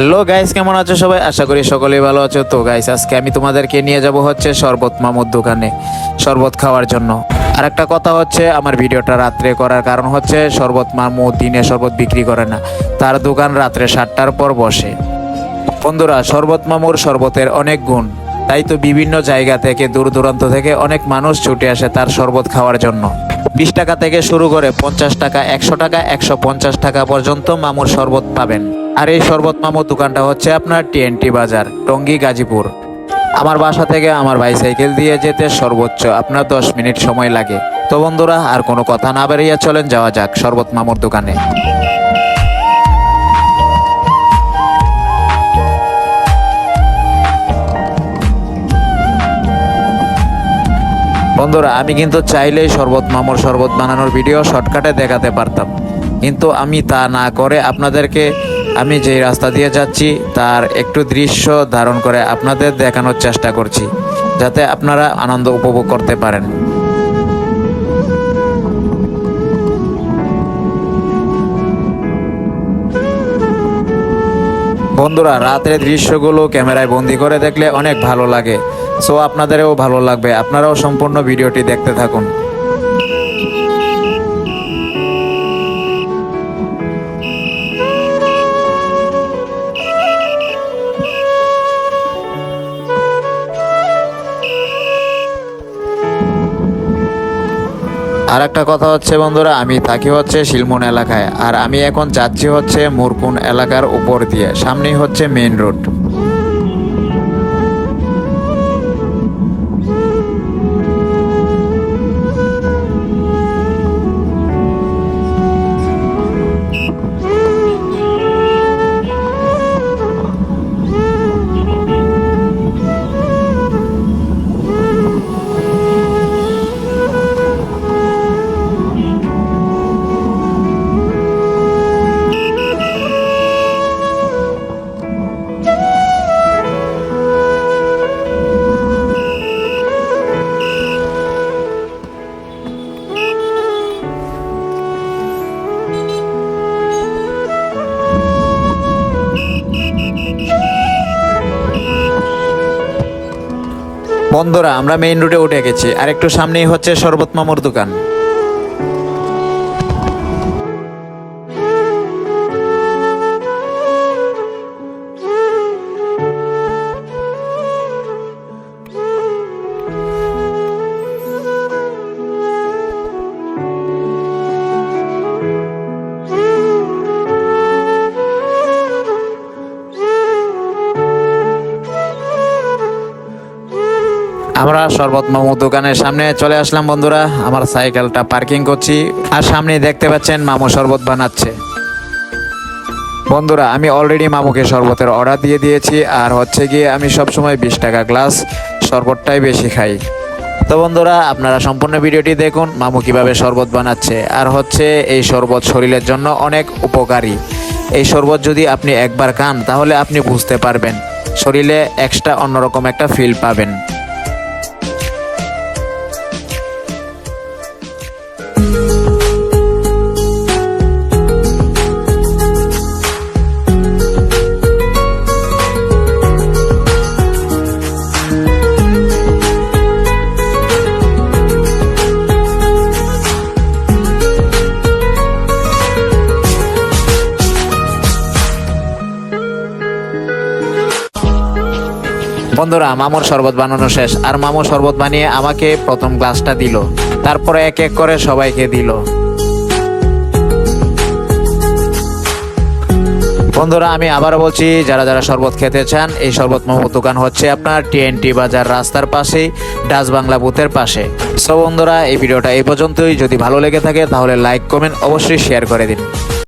Hello guys কেমন আছো সবাই? আশা করি সকলেই ভালো আছো। তো গাইস আজকে আমি তোমাদেরকে নিয়ে যাব হচ্ছে শরবত মামুর দোকানে, শরবত খাওয়ার জন্য। আর একটা কথা হচ্ছে, আমার ভিডিওটা রাত্রে করার কারণ হচ্ছে, শরবত মামু দিনে শরবত বিক্রি করে না। তার দোকান রাত্রে সাতটার পর বসে। বন্ধুরা, শরবত মামুর শরবতের অনেক গুণ। তাই তো বিভিন্ন জায়গা থেকে, দূর দূরান্ত থেকে অনেক মানুষ ছুটে আসে তার শরবত খাওয়ার জন্য। বিশ টাকা থেকে শুরু করে পঞ্চাশ টাকা, একশো টাকা, একশো পঞ্চাশ টাকা পর্যন্ত মামুর শরবত পাবেন। আর এই শরবত মামুর দোকানটা হচ্ছে আপনার টিএনটি বাজার, টঙ্গী গাজীপুর। আমার বাসা থেকে আমার বাইসাইকেল দিয়ে যেতে সর্বোচ্চ আপনার দশ মিনিট সময় লাগে। তো বন্ধুরা, আর কোনো কথা না বেরিয়ে চলেন, যাওয়া যাক শরবত মামুর দোকানে। বন্ধুরা, আমি কিন্তু চাইলেই শরবত মামুর শরবত বানানোর ভিডিও শর্টকাটে দেখাতে পারতাম। কিন্তু আমি তা না করে আপনাদেরকে আমি যেই রাস্তা দিয়ে যাচ্ছি, তার একটু দৃশ্য ধারণ করে আপনাদের দেখানোর চেষ্টা করছি, যাতে আপনারা আনন্দ উপভোগ করতে পারেন। বন্ধুরা, রাতের দৃশ্যগুলো ক্যামেরায় বন্দি করে দেখলে অনেক ভালো লাগে। সো, আপনাদেরও ভালো লাগবে। আপনারাও সম্পূর্ণ ভিডিওটি দেখতে থাকুন। আর একটা কথা হচ্ছে, বন্ধুরা, আমি থাকি হচ্ছে শিলমন এলাকায়, আর আমি এখন যাচ্ছি হচ্ছে মুরকুন এলাকার উপর দিয়ে, সামনেই হচ্ছে মেইন রোড। বন্ধুরা আমরা মেইন রোডে উঠে গেছি। আর একটু সামনেই হচ্ছে শরবত মামুর দোকান। আমরা শরবত মামু দোকানের সামনে চলে আসলাম, বন্ধুরা। আমার সাইকেলটা পার্কিং করছি। আর সামনে দেখতে পাচ্ছেন মামু শরবত বানাচ্ছে। বন্ধুরা, আমি অলরেডি মামুকে শরবতের অর্ডার দিয়ে দিয়েছি। আর হচ্ছে গিয়ে আমি সবসময় বিশ টাকা গ্লাস শরবতটাই বেশি খাই। তো বন্ধুরা, আপনারা সম্পূর্ণ ভিডিওটি দেখুন, মামু কীভাবে শরবত বানাচ্ছে। আর হচ্ছে এই শরবত শরীরের জন্য অনেক উপকারী। এই শরবত যদি আপনি একবার খান, তাহলে আপনি বুঝতে পারবেন, শরীরে এক্সট্রা অন্যরকম একটা ফিল পাবেন। বন্ধুরা, মামুর শরবত বানানো শেষ। আর মামু শরবত বানিয়ে আমাকে প্রথম গ্লাসটা দিল। তারপরে এক এক করে সবাইকে দিল। বন্ধুরা, আমি আবারও বলছি, যারা যারা শরবত খেতে চান, এই শরবত মামুর দোকান হচ্ছে আপনার টিএনটি বাজার রাস্তার পাশেই, ডাচ বাংলা বুথের পাশে। সো বন্ধুরা, এই ভিডিওটা এই পর্যন্তই। যদি ভালো লেগে থাকে, তাহলে লাইক কমেন্ট অবশ্যই শেয়ার করে দিন।